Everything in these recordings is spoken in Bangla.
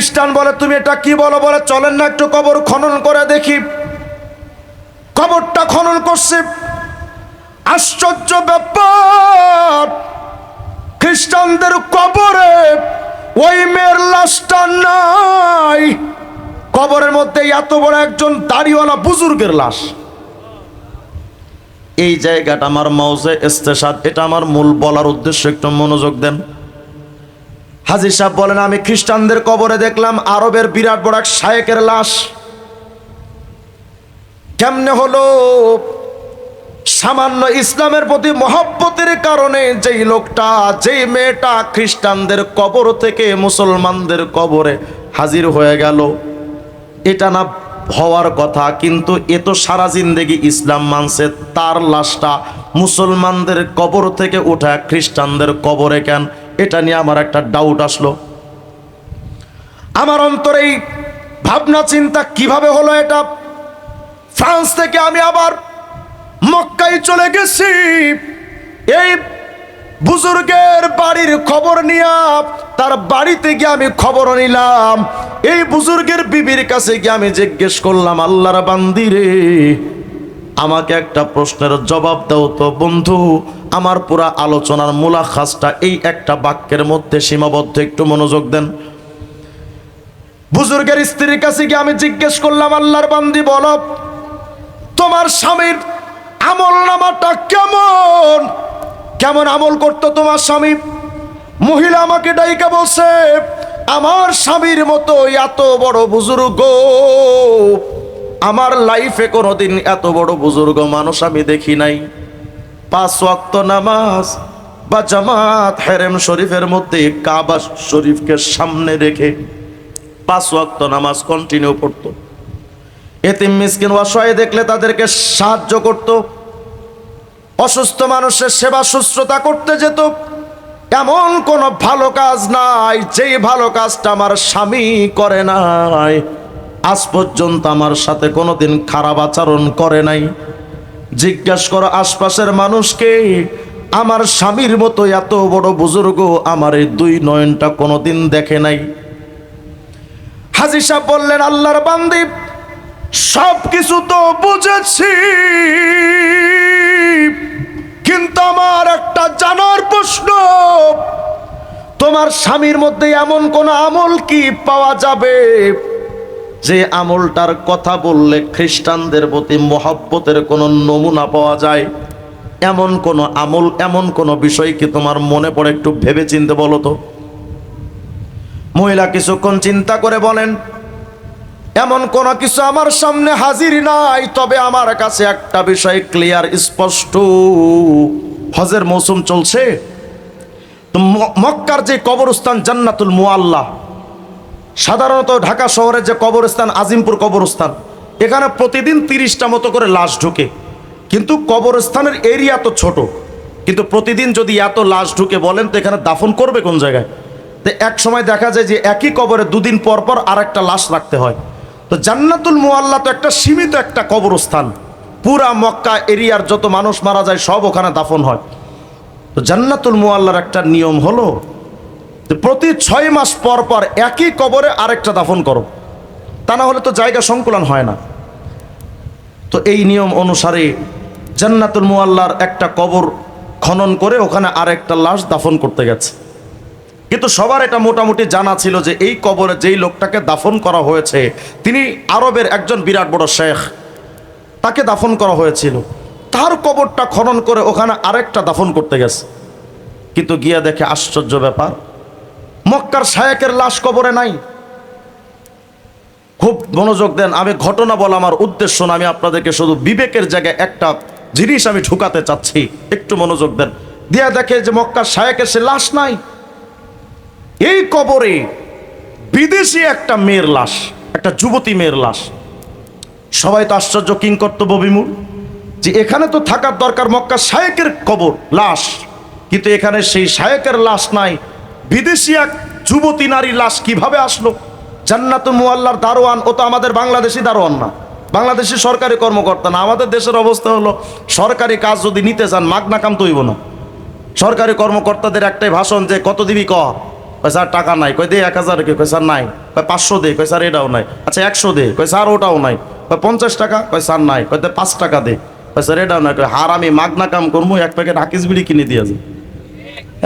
খ্রিস্টান বলে, তুমি এটা কি বলো? বলে, চলেন না একটু কবর খনন করে দেখি। কবরটা খনন করছে। আশ্চর্য ব্যাপার, খ্রিস্টানদের কবরে ওই মেয়ের লাশটা নাই। কবরের মধ্যে এত বড় একজন দাড়িওয়ালা বুজুর্গের লাশ। এই জায়গাটা আমার মৌজে ইস্তেসাদ, এটা আমার মূল বলার উদ্দেশ্য, একটু মনোযোগ দেন। হাজির সাহেব বলেন, আমি খ্রিস্টানদের কবরে দেখলাম আরবের বিরাট বড় এক শায়েকের লাশ। কেমনে হলো? সামান্য ইসলামের প্রতি মহব্বতের কারণে যেই লোকটা, যেই মেয়েটা খ্রিস্টানদের কবর থেকে মুসলমানদের কবরে হাজির হয়ে গেল, এটা না হওয়ার কথা, কিন্তু এ তো সারা জিন্দেগি ইসলাম মানছে, তার লাশটা মুসলমানদের কবর থেকে ওঠা খ্রিস্টানদের কবরে কেন? এটা নিয়ে আমার একটা ডাউট আসলো। আমার অন্তরে এই ভাবনা, চিন্তা কীভাবে হলো এটা? ফ্রান্স থেকে আমি আবার মক্কায় চলে গেছি। এই বুজুর্গের বাড়ির খবর নিয়ে তার বাড়িতে গিয়ে আমি খবর নিলাম। এই বুজুর্গের বিবির কাছে গিয়ে আমি জিজ্ঞেস করলাম, আল্লাহর বান্দিরে আমাকে একটা প্রশ্নের জবাব দাও তো, বন্ধু। আমার পুরা আলোচনার মূলাখাসটা এই একটা বাক্যের মধ্যে সীমাবদ্ধ, একটু মনোযোগ দেন। বুজুর্গের স্ত্রীর কাছে গিয়ে আমি জিজ্ঞেস করলাম, আল্লাহর বান্দি, বল, তোমার স্বামীর আমল নামাটা কেমন? কেমন আমল করতো তোমার স্বামী? মহিলা আমাকে ডাইকা বলছে, আমার স্বামীর মতো এত বড় বুজুর্গ। আমার লাইফে কোনোদিন এত বড় বুজুর্গ মানুষ আমি দেখি নাই। পাঁচ ওয়াক্ত নামাজ বা জামাত হেরেম শরীফের মধ্যে কাবা শরীফকে সামনে রেখে পাঁচ ওয়াক্ত নামাজ কন্টিনিউ করতো এতিম মিসকিন অসহায় দেখলে তাদেরকে সাহায্য করত। অসুস্থ মানুষের সেবা শুশ্রূষা করতে যেত। এমন কোনো ভালো কাজ নাই, যেই ভালো কাজটা আমার স্বামী করে নাই। আজ পর্যন্ত আমার সাথে কোনোদিন খারাপ আচরণ করে নাই। জিজ্ঞাস করো, আশপাশের মানুষকে আমার স্বামীর মতো এত বড় বুজুর্গ আমার এই দুই নয়নটা কোনোদিন দেখে নাই। হাজি বললেন, আল্লাহর বান্দি সব কিছু তো বুঝেছি। কিন্তু আমার একটা জানার প্রশ্ন, তোমার স্বামীর মধ্যে এমন কোন আমল কি পাওয়া যাবে? যে আমলটার কথা বললে খ্রিস্টানদের প্রতি মহাব্বতের কোনো নমুনা পাওয়া যায়? এমন কোন আমল, এমন কোন বিষয় কি তোমার মনে পড়ে একটু ভেবে চিনতে বলো তো। মহিলা কিছুক্ষণ চিন্তা করে বলেন, এমন কোন কিছু আমার সামনে হাজির নাই, তবে আমার কাছে একটা বিষয় ক্লিয়ার স্পষ্ট। হজের মৌসুম চলছে। মক্কার যে কবরস্থান জান্নাতুল মুআল্লা সাধারণত ঢাকা শহরের যে কবরস্থান, আজিমপুর কবরস্থান, এখানে প্রতিদিন তিরিশটা মতো করে লাশ ঢুকে। কিন্তু কবরস্থানের এরিয়া তো ছোট। কিন্তু প্রতিদিন যদি এত লাশ ঢুকে বলেন, তো এখানে দাফন করবে কোন জায়গায়? তো এক সময় দেখা যায় যে একই কবরে দুদিন পর পর আর একটা লাশ রাখতে হয়। তো জান্নাতুল মোয়াল্লা তো একটা সীমিত একটা কবরস্থান। পুরা মক্কা এরিয়ার যত মানুষ মারা যায়, সব ওখানে দাফন হয়। তো জান্নাতুল মোয়াল্লার একটা নিয়ম হলো প্রতি ছয় মাস পর পর একই কবরে আরেকটা দাফন করো। তা না হলে তো জায়গা সংকুলন হয় না। তো এই নিয়ম অনুসারে জান্নাতুল মুআল্লার একটা কবর খনন করে ওখানে আরেকটা লাশ দাফন করতে গেছে। কিন্তু সবার এটা মোটামুটি জানা ছিল যে এই কবরে যেই লোকটাকে দাফন করা হয়েছে, তিনি আরবের একজন বিরাট বড় শেখ। তাকে দাফন করা হয়েছিল। তার কবরটা খনন করে ওখানে আরেকটা দাফন করতে গেছে। কিন্তু গিয়া দেখে আশ্চর্য ব্যাপার মক্কার শায়েকের লাশ কবরে নাই। খুব মনোযোগ দেন, আমি ঘটনা বলা আমার উদ্দেশ্য না, আমি আপনাদেরকে শুধু বিবেকের জায়গায় একটা জিনিস আমি ঢুকাতে চাচ্ছি। একটু মনোযোগ দেন। দিয়া দেখে যে মক্কার শায়েকের সে লাশ নাই। এই কবরে বিদেশি একটা মেয়ের লাশ, একটা যুবতী মেয়ের লাশ। সবাই তো আশ্চর্য, কিং বিমূল। যে এখানে তো থাকার দরকার মক্কা শায়েকের কবর, লাশ। কিন্তু এখানে সেই শায়েকের লাশ নাই বিদেশি এক যুবতী নারী লাশ কীভাবে আসলো? জান্নাতুল মুআল্লার দারোয়ান, ও তো আমাদের বাংলাদেশি দারোয়ান না। বাংলাদেশি সরকারি কর্মকর্তা না। আমাদের দেশের অবস্থা হলো, সরকারি কাজ যদি নিতে চান মাগনা কাম তৈব না। সরকারি কর্মকর্তাদের একটাই ভাষণ যে, কত দিবি ক? কয়, স্যার, টাকা নাই। কয়, দে এক হাজার। কে কয়, স্যার, নাই। কয়, পাঁচশো দে। কয়, স্যার, এটাও নাই। আচ্ছা একশো দে। কয়, স্যার, ওটাও নাই। কয়, পঞ্চাশ টাকা? কয়, স্যার, নাই। কয়, দে, পাঁচ টাকা দে। কয়, স্যার, এটাও নাই। কয় হার আমি মাগনা কাম করব এক প্যাকেট হাকিস বিড়ি কিনে দিয়ে যে এ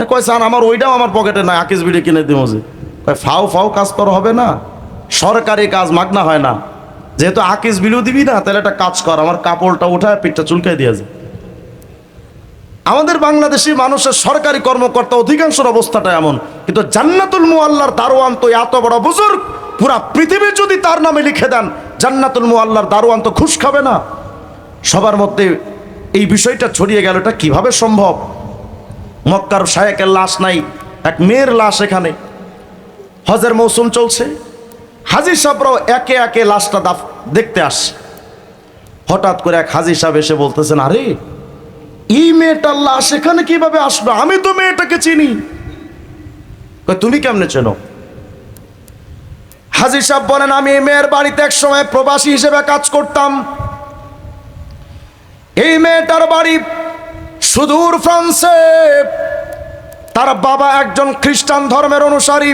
কয় স্যার আমার ওইটাও আমার পকেটে নাই, আকিস বিড়ি কিনে দিব যে। কয়, ফাও ফাও, কাজ করা হবে না। সরকারি কাজ মাগনা হয় না। যেহেতু আকিস বিড়িও দিবি না, তাহলে একটা কাজ কর, আমার কাপড়টা উঠায়, পিঠটা চুলকাই দিয়ে যায় আমাদের বাংলাদেশি মানুষের সরকারি কর্মকর্তা অধিকাংশের অবস্থাটা এমন, কিন্তু জান্নাতুল মুআল্লার দারোয়ান তো এত বড় বুজুর্গ, পুরা পৃথিবী যদি তার নামে লিখে দেন, জান্নাতুল মুআল্লার দারোয়ান তো খুশ খাবে না। সবার মধ্যে এই বিষয়টা ছড়িয়ে গেল, এটা কীভাবে সম্ভব? মক্কার শায়েকের লাশ নাই, এক মেয়ের লাশ এখানে। হজের মৌসুম চলছে। হাজি সাহেবরাও একে একে লাশটা দাফ দেখতে আসে হঠাৎ করে এক হাজি সাহেব এসে বলতেছেন, আরে, এই মেয়েটার লাশ এখানে কীভাবে আসলো আমি তো মেয়েটাকে চিনি। তুমি কেমনে চেনো? হাজি সাহেব বলেন, আমি এই মেয়ের বাড়িতে এক সময় প্রবাসী হিসেবে কাজ করতাম। এই মেয়েটার বাড়ি সুদূর ফ্রান্সে তার বাবা একজন খ্রিস্টান ধর্মের অনুসারী।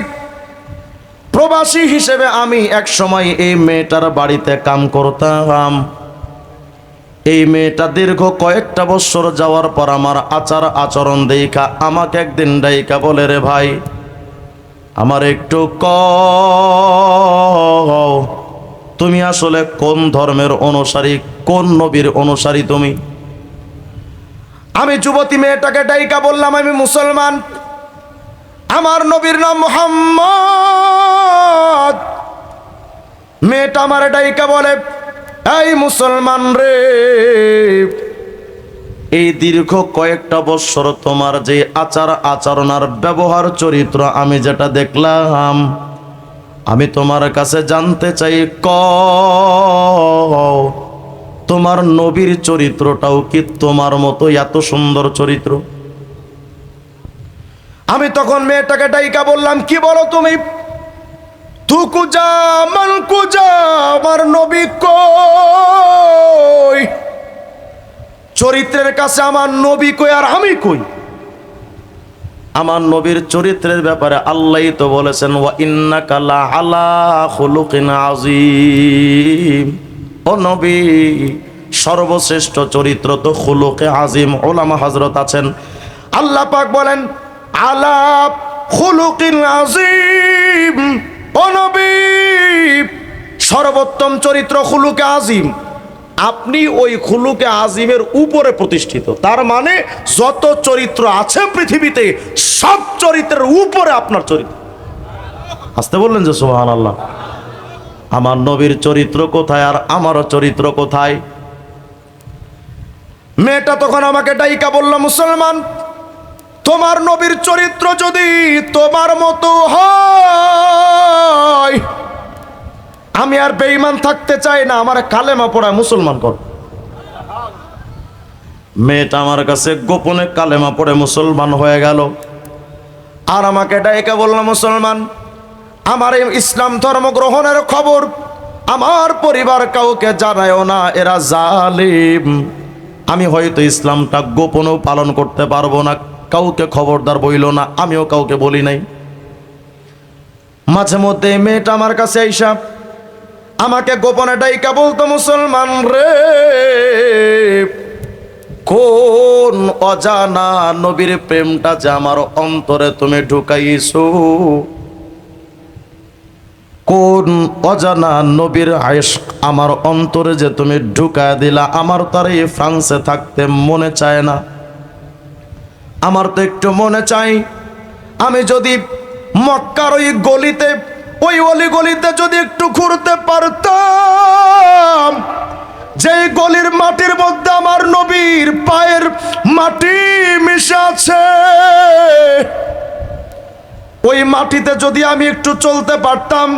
প্রবাসী হিসেবে আমি এক সময় এই মেয়েটার বাড়িতে কাম করতাম। এই মেয়েটা দীর্ঘ কয়েকটা বছর যাওয়ার পর আমার আচার আচরণ দেখা, আমাকে একদিন ডাইকা বলে, রে ভাই, আমার একটু ক তুমি আসলে কোন ধর্মের অনুসারী, কোন নবীর অনুসারী তুমি? আমি যুবতী মেয়েটাকে ডাইকা বললাম, আমি মুসলমান। আমার নবীর নাম মোহাম্মদ। মেয়েটা আমার ডাইকা বলে, এই মুসলমান রে, এই দীর্ঘ কয়েকটা বছর তোমার যে আচার আচরণ আর ব্যবহার চরিত্র আমি যেটা দেখলাম, আমি তোমার কাছে জানতে চাই, ক তোমার নবীর চরিত্রটাও কি তোমার মতো এত সুন্দর চরিত্র? আমি তখন মেয়েটাকে ডাইকা বললাম, কি বলো তুমি? তুকুজা মান কুজা আমার নবী কই? চরিত্রের কাছে আমার নবী কই আর আমি কই? আমার নবীর চরিত্রের ব্যাপারে আল্লাহ তো বলেছেন, ওয়া ইন্নাকা লা আলা খুলুকিন আযীম। ও নবী, সর্বশ্রেষ্ঠ চরিত্র তো খুলুকে আজিম, ওলামা হযরত আছেন। আল্লাহ পাক বলেন আলাপ খুলুকিন আযীম ও সর্বোত্তম চরিত্র খুলুকে আজিম। আপনি ওই খুলুকে আজিমের উপরে প্রতিষ্ঠিত। তার মানে যত চরিত্র আছে পৃথিবীতে, সব চরিত্রের উপরে আপনার চরিত্র। আসতে বললেন যে সোহান আল্লাহ আমার নবীর চরিত্র কোথায় আর আমারও চরিত্র কোথায়? মেয়েটা তখন আমাকে ডাইকা বলল, মুসলমান, তোমার নবীর চরিত্র যদি তোমার মতো হয়, আমি আর বেঈমান থাকতে চাই না, আমার কালেমা পড়া মুসলমান কর। মেয়েটা আমার কাছে গোপনে কালেমা পড়ে মুসলমান হয়ে গেল। আর আমাকে ডাইকা বললাম মুসলমান আমার ইসলাম ধর্ম গ্রহণের খবর আমার পরিবার কাউকে জানায়ও না, এরা জালিম। আমি হয়তো ইসলামটা গোপনেও পালন করতে পারব না, কাউকে খবরদার বইল না, আমিও কাউকে বলি নাই। মাঝে মধ্যে মেয়েটা আমার কাছে আইসা, আমাকে গোপনে ডাইকা বলতো, মুসলমান রে, কোন অজানা নবীর প্রেমটা যে আমার অন্তরে তুমি ঢুকাইছো? কোন অজানা নবীর আয়েশ আমার অন্তরে যে তুমি ঢুকায় দিলা, আমার তার এই ফ্রান্সে থাকতে মনে চায় না। আমার তো একটু মনে চাই, আমি যদি মক্কার ওই গলিতে, ওই অলি গলিতে যদি একটু ঘুরতে পারতাম যে গলির মাটির মধ্যে আমার নবীর পায়ের মাটি মিশে আছে ওই মাটিতে যদি আমি একটু চলতে পারতাম,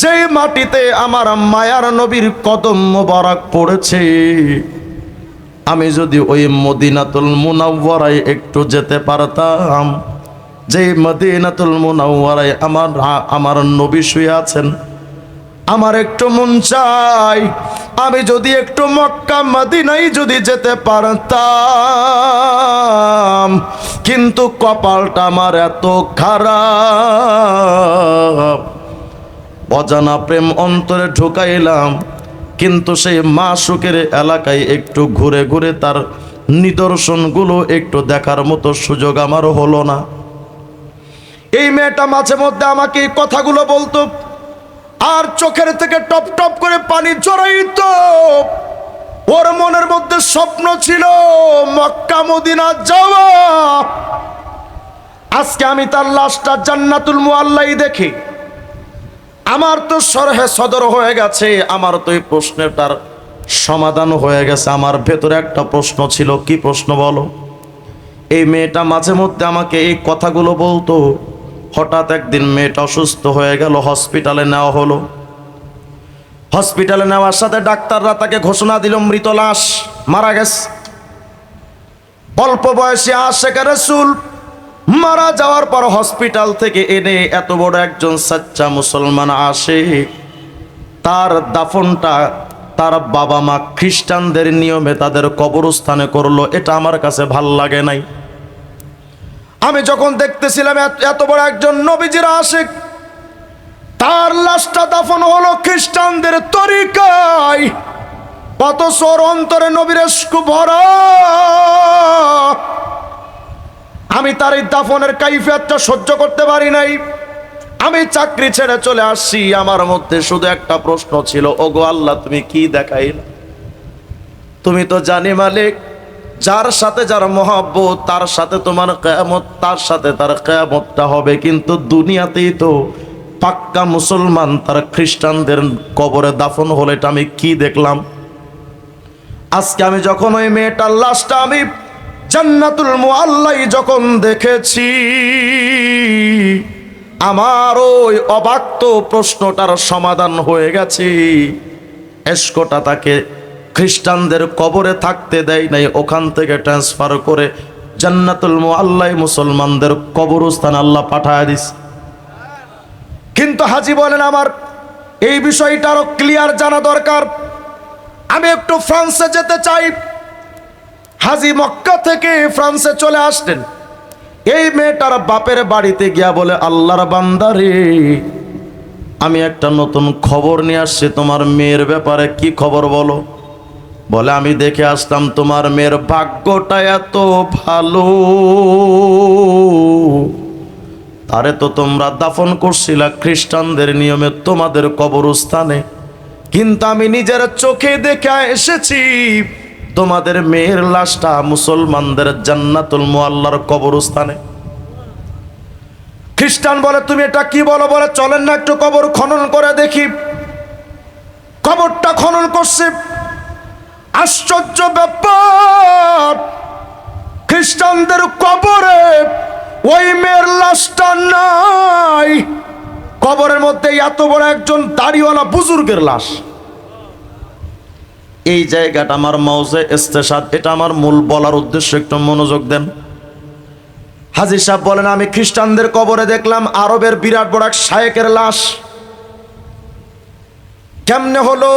যেই মাটিতে আমার মায়ার নবীর কদম মোবারক পড়েছে, আমি যদি ওই মদিনাতুল মুনাওয়ারায় একটু যেতে পারতাম যে মদিনাতুল মুনাওয়ারায় আমার আমার নবী শুয়ে আছেন, আমার একটু মন চাই আমি যদি একটু মক্কা মদিনাই যদি যেতে পারতাম, কিন্তু কপালটা আমার এত খারাপ। অজানা প্রেম অন্তরে ঢুকাইলাম, কিন্তু সেই মা সুখের এলাকায় একটু ঘুরে ঘুরে তার নিদর্শনগুলো একটু দেখার মতো সুযোগ আমার হলো না। এই মেয়েটা মাঝে মধ্যে আমাকে কথাগুলো বলতো আর চোখের থেকে টপ টপ করে পানি জড়াইত ওর মনের মধ্যে স্বপ্ন ছিল মক্কা মদিনা যাওয়া। আজকে আমি তার লাশটা জান্নাতুল মুআল্লাই দেখি। আমার তো সরহে সদর হয়ে গেছে, আমার তো এই প্রশ্নটার সমাধান হয়ে গেছে। আমার ভেতরে একটা প্রশ্ন ছিল, কি প্রশ্ন বলো? এই মেয়েটা মাঝে মধ্যে আমাকে এই কথাগুলো বলতো হঠাৎ একদিন মেয়েটা অসুস্থ হয়ে গেল, হসপিটালে নেওয়া হলো। হসপিটালে নেওয়ার সাথে ডাক্তাররা তাকে ঘোষণা দিল, মৃত লাশ মারা গেছে। অল্প বয়সে আশেখ রসুল মারা যাওয়ার পর হসপিটাল থেকে এনে এত বড় একজন সাচ্চা মুসলমান আসে, তার দাফনটা তার বাবা মা খ্রিস্টানদের নিয়মে তাদের কবরস্থানে করল, এটা আমার কাছে ভালো লাগে নাই। আমি যখন দেখতেছিলাম এত- বড় একজন নবীজির আশেক, তার লাশটা দাফন হলো খ্রিস্টানদের তরিকায়। কত সোর অন্তরে নবীর ভরা। আমি তার এই দাফনের কাইফিয়াতটা সহ্য করতে পারি নাই। আমি চাকরি ছেড়ে চলে আসছি। আমার মধ্যে শুধু একটা প্রশ্ন ছিল, ওগো আল্লাহ, তুমি কি দেখাইল? তুমি তো জানি মালিক। যার সাথে যার মহাব্বত, তার সাথে তোমার কেয়ামত, তার সাথে তার কেয়ামতটা হবে। কিন্তু দুনিয়াতেই তো পাক্কা মুসলমান, তার খ্রিস্টানদের কবরে দাফন হলে এটা আমি কি দেখলাম? আজকে আমি যখন ওই মেয়েটার লাশটা আমি জান্নাতুল মুআল্লাই যখন দেখেছি, আমার ওই অবাক্ত প্রশ্নটার সমাধান হয়ে গেছে। এসকোটা তাকে খ্রিস্টানদের কবরে থাকতে দেয় নাই, ওখান থেকে ট্রান্সফার করে জান্নাতুল মুআল্লাই মুসলমানদের কবরস্থান আল্লাহ পাঠায় দিস। কিন্তু হাজি বলেন, আমার এই বিষয়টা আরও ক্লিয়ার জানা দরকার। আমি একটু ফ্রান্সে যেতে চাই। হাজি মক্কা থেকে ফ্রান্সে চলে আসলেন। এই মেয়েটার বাপের বাড়িতে গিয়া বলে, আল্লাহর বান্দারে আমি একটা নতুন খবর নিয়ে আসছি। তোমার মেয়ের ব্যাপারে কি খবর বলো? বলে, আমি দেখে আসলাম তোমার মেয়ের ভাগ্যটা এত ভালো। তারে তো তোমরা দাফন করছিলা খ্রিস্টানদের নিয়মে তোমাদের কবরস্থানে। কিন্তু আমি নিজের চোখে দেখে এসেছি, তোমাদের মেয়ের লাশটা মুসলমানদের জান্নাতুল মোয়াল্লার কবরস্থানে। খ্রিস্টান বলে, তুমি এটা কি বলো? বলে, চলেন না একটু কবর খনন করে দেখি। কবরটা খনন করছে। আশ্চর্য ব্যাপার। খ্রিস্টানদের কবরে ওই মেয়ের লাশটা নাই। কবরের মধ্যে এত বড় একজন দাড়িওয়ালা বুজুর্গের লাশ। এই জায়গাটা আমার মৌজে ইস্তেসাদ এটা আমার মূল বলার উদ্দেশ্য, একটু মনোযোগ দেন। হাজির সাহেব বলেন, আমি খ্রিস্টানদের কবরে দেখলাম আরবের বিরাট বড় এক শায়েকের লাশ। কেমনে হলো?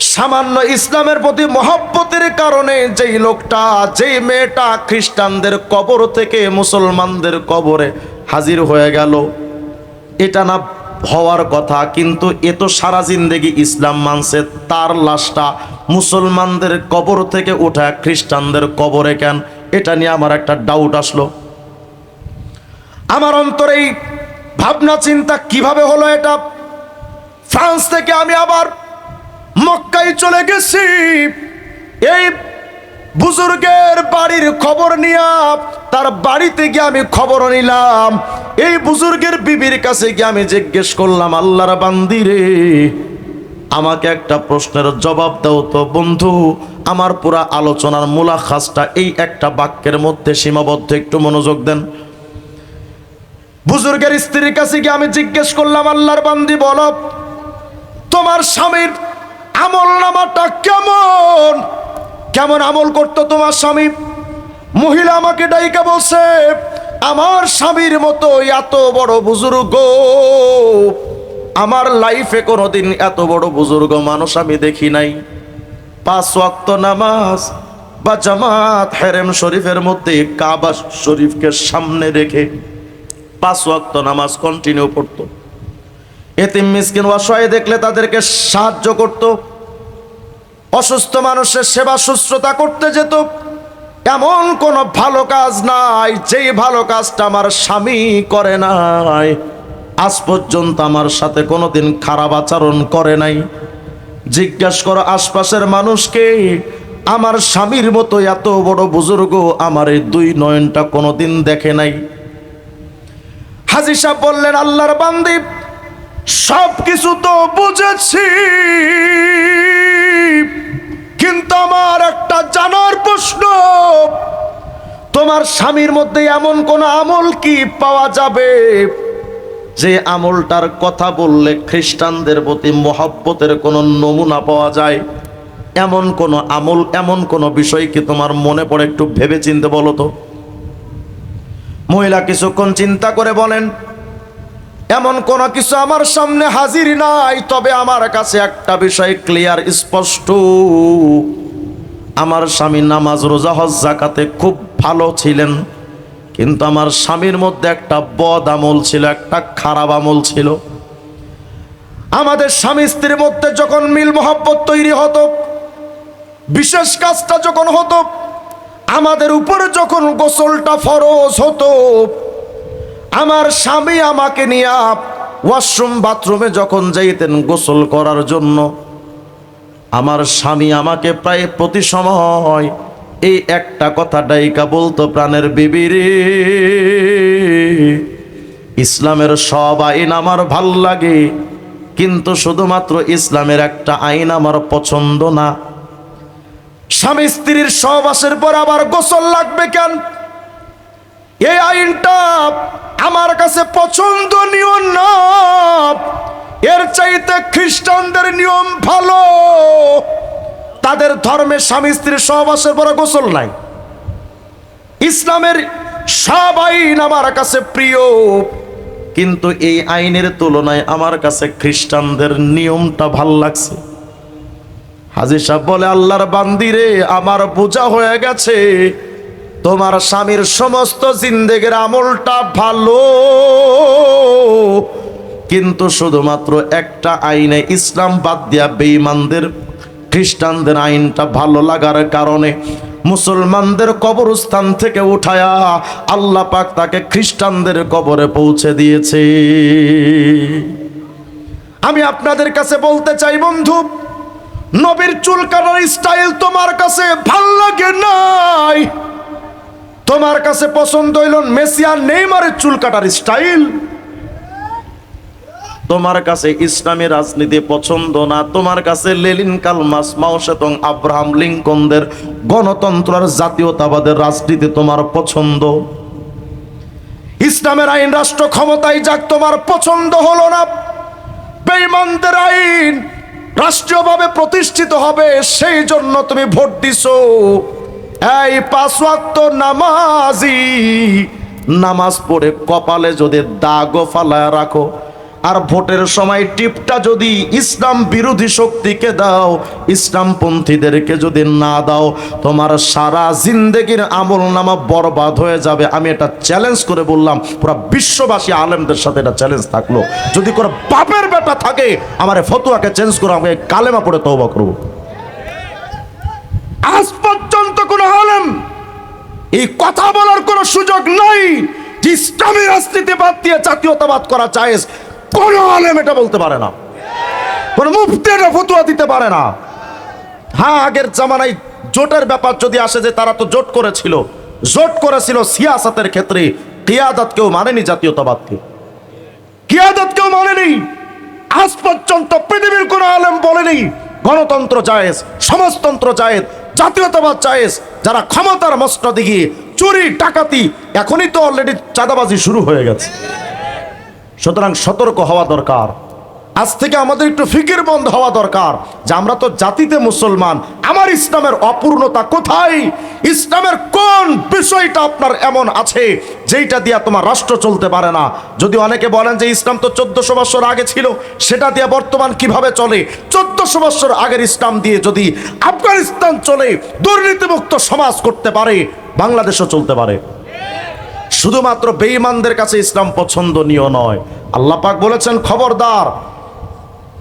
সামান্য ইসলামের প্রতি মহব্বতের কারণে যেই লোকটা, যেই মেয়েটা খ্রিস্টানদের কবর থেকে মুসলমানদের কবরে হাজির হয়ে গেল, এটা না হওয়ার কথা, কিন্তু এ তো সারা জিন্দেগি ইসলাম মানছে, তার লাশটা মুসলমানদের কবর থেকে ওঠা খ্রিস্টানদের কবরে কেন? এটা নিয়ে আমার একটা ডাউট আসলো। আমার অন্তরে এই ভাবনা চিন্তা কীভাবে হলো এটা? ফ্রান্স থেকে আমি আবার মক্কায় চলে গেছি। এই বুজুর্গের বাড়ির খবর নিয়া তার বাড়িতে গিয়ে আমি খবর নিলাম। এই বুজুর্গের বিবির কাছে গিয়ে আমি জিজ্ঞেস করলাম, আল্লাহর বান্দিরে আমাকে একটা প্রশ্নের জবাব দাও তো বন্ধু। আমার পুরা আলোচনার মূলাখাসটা এই একটা বাক্যের মধ্যে সীমাবদ্ধ, একটু মনোযোগ দেন। বুজুর্গের স্ত্রীর কাছে গিয়ে আমি জিজ্ঞেস করলাম, আল্লাহর বান্দি, বল, তোমার স্বামীর আমল নামাটা কেমন? কেমন আমল করতো তোমার স্বামী? মহিলা আমাকে ডাইকা বলছে, আমার স্বামীর মতো এত বড় বুজুর্গ, আমার লাইফে কোনোদিন এত বড় বুজুর্গ মানুষ আমি দেখি নাই। পাঁচ ওয়াক্ত নামাজ বা জামাত হেরেম শরীফের মধ্যে কাবা শরীফকে সামনে রেখে পাঁচ ওয়াক্ত নামাজ কন্টিনিউ করত এতিম মিসকিন অসহায় দেখলে তাদেরকে সাহায্য করত, অসুস্থ মানুষের সেবা শুশ্রূষা করতে যেত। এমন কোনো ভালো কাজ নাই, যেই ভালো কাজটা আমার স্বামী করে নাই। আজ পর্যন্ত আমার সাথে কোনোদিন খারাপ আচরণ করে নাই। জিজ্ঞাস করো আশপাশের মানুষকে, আমার স্বামীর মতো এত বড় বুজুর্গ আমার এই দুই নয়নটা কোনোদিন দেখে নাই। হাজি সাহেব বললেন, আল্লাহর বান্দি সব কিছু তো বুঝেছি। কিন্তু আমার একটা জানার প্রশ্ন, তোমার স্বামীর মধ্যে এমন কোন আমল কি পাওয়া যাবে যে আমলটার কথা বললে খ্রিস্টানদের প্রতি মহাব্বতের কোনো নমুনা পাওয়া যায়? এমন কোন আমল, এমন কোন বিষয় কি তোমার মনে পড়ে একটু ভেবে চিনতে বলো তো? মহিলা কিছুক্ষণ চিন্তা করে বলেন এমন কোন কিছু আমার সামনে হাজির নাই, তবে আমার কাছে একটা বিষয় ক্লিয়ার স্পষ্ট। আমার স্বামী নামাজ, রোজা, হজ জাকাতে খুব ভালো ছিলেন, কিন্তু আমার স্বামীর মধ্যে একটা বদ আমল ছিল, একটা খারাপ আমল ছিল। আমাদের স্বামী স্ত্রীর মধ্যে যখন মিল মহব্বত তৈরি হতো, বিশেষ কাজটা যখন হতো, আমাদের উপরে যখন গোসলটা ফরজ হতো আমার স্বামী আমাকে নিয়ে ওয়াশরুম, বাথরুমে যখন যাইতেন গোসল করার জন্য, আমার স্বামী আমাকে প্রায় প্রতি সময় এই একটা কথা ডাইকা বলতো প্রাণের বিবিরে, ইসলামের সব আইন আমার ভালো লাগে, কিন্তু শুধুমাত্র ইসলামের একটা আইন আমার পছন্দ না। স্বামী স্ত্রীর সহবাসের পর আবার গোসল লাগবে কেন? এই আইনটা আমার কাছে পছন্দনীয় না। এর চাইতে খ্রিস্টানদের নিয়ম ভালো। তাদের ধর্মের স্বামী স্ত্রীর সহবাসের পরে গোসল নাই। ইসলামের সব আইন আমার কাছে প্রিয়। কিন্তু এই আইনের তুলনায় আমার কাছে খ্রিস্টানদের নিয়মটা ভালো লাগছে। হাজির সাহেব বলে, আল্লাহর বান্দিরে, আমার বোঝা হয়ে গেছে। তোমার স্বামীর সমস্ত জিন্দেগের আমলটা ভালো। কিন্তু শুধুমাত্র একটা আইনে ইসলাম বাদ দিয়া বেঈমানদের, খ্রিস্টানদের আইনটা ভালো লাগার কারণে মুসলমানদের কবরস্থান থেকে উঠায়া আল্লাহ পাক তাকে খ্রিস্টানদের কবরে পৌঁছে দিয়েছে। আমি আপনাদের কাছে বলতে চাই, বন্ধু, নবীর চুল কাটার স্টাইল তোমার কাছে ভালো লাগে নাই? তোমার কাছে পছন্দ হইল মেসিয়ার নেইমারের চুল কাটার স্টাইল। তোমার কাছে ইসলামী রাজনীতি পছন্দ না, তোমার কাছে লেলিন কালমাস মাওসেতং আব্রাহাম লিঙ্কনদের গণতন্ত্র আর জাতীয়তাবাদের রাজনীতি তোমার পছন্দ। ইসলামের আইন রাষ্ট্র ক্ষমতায় যাক, তোমার পছন্দ হলো না। বেঈমানদের আইন রাষ্ট্রীয়ভাবে প্রতিষ্ঠিত হবে সেই জন্য তুমি ভোট দিছো। এই পাঁচ ওয়াক্ত নামাজি, নামাজ পড়ে কপালে যদি দাগও ফালায় রাখো, আর ভোটের সময় টিপটা যদি ইসলাম বিরোধী শক্তিকে দাও, ইসলামপন্থীদেরকে যদি না দাও, তোমার সারা জিন্দেগির আমল নামা বরবাদ হয়ে যাবে। আমি এটা চ্যালেঞ্জ করে বললাম, পুরো বিশ্ববাসী আলেমদের সাথে এটা চ্যালেঞ্জ থাকল। যদি কোনো বাপের বেটা থাকে, আমার ফতুয়াকে চেঞ্জ করে আমাকে কালেমা পড়ে তওবা করব। আজ এই কথা বলার কোনো সুযোগ নাই। যে ইসলামী রাজনীতি বাদ দিয়ে জাতীয়তাবাদ করা চায় কোন আলেম এটা বলতে পারে না। কোন মুফতি এটা ফতুয়া দিতে পারে না। হ্যাঁ আগের জামানায় জোটের ব্যাপার যদি আসে যে তারা তো জোট করেছিল জোট করেছিল সিয়াসাতের ক্ষেত্রে কেউ মানেনি জাতীয়তাবাদকে। কেউ মানেনি। আজ পর্যন্ত পৃথিবীর কোন আলেম বলেনি, গণতন্ত্র জায়েজ, সমাজতন্ত্র জায়েজ, জাতীয়তাবাদ জায়েজ, যারা ক্ষমতার মস্ত দিকে চুরি, ডাকাতি, এখনই তো অলরেডি চাঁদাবাজি শুরু হয়ে গেছে। সুতরাং সতর্ক হওয়া দরকার। আজ থেকে আমাদের একটু ফিকির বন্ধ হওয়া দরকার যে আমরা তো জাতিতে মুসলমান। আমার ইসলামের অপূর্ণতা কোথায়? ইসলামের কোন বিষয়টা আপনার এমন আছে যেইটা দিয়া তোমার রাষ্ট্র চলতে পারে না? যদি অনেকে বলেন যে ইসলাম তো চোদ্দশো বছর আগে ছিল, সেটা দিয়ে বর্তমান কীভাবে চলে? চোদ্দশো বছর আগের ইসলাম দিয়ে যদি আফগানিস্তান চলে, দুর্নীতিমুক্ত সমাজ করতে পারে, বাংলাদেশও চলতে পারে। শুধুমাত্র বেঈমানদের কাছে ইসলাম পছন্দনীয় নয়। আল্লাহ পাক বলেছেন, খবরদার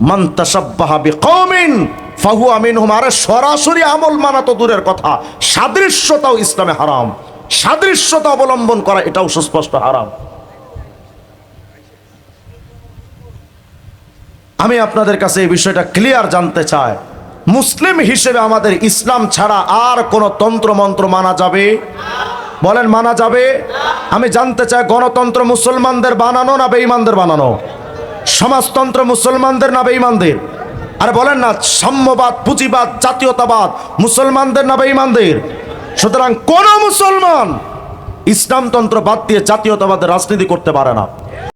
মান তাসাব্বাহা বিকওমিন ফাহুয়া মিনহুম আরে সরাসরি আমল মানা তো দূরের কথা। সাদৃশ্যতাও ইসলামে হারাম। সাদৃশ্যতা অবলম্বন করা এটাও সুস্পষ্ট হারাম। আমি আপনাদের কাছে এই বিষয়টা ক্লিয়ার জানতে চাই। মুসলিম হিসেবে আমাদের ইসলাম ছাড়া আর কোনো তন্ত্র মন্ত্র মানা যাবে? বলেন, মানা যাবে? আমি জানতে চাই, গণতন্ত্র মুসলমানদের বানানো না বেঈমানদের বানানো? সমাজতন্ত্র মুসলমানদের না বেঈমানদের? আর বলেন না, সাম্যবাদ, পুঁজিবাদ, জাতীয়তাবাদ মুসলমানদের না বেঈমানদের? সুতরাং কোন মুসলমান ইসলামতন্ত্র বাদ দিয়ে জাতীয়তাবাদের রাজনীতি করতে পারে না।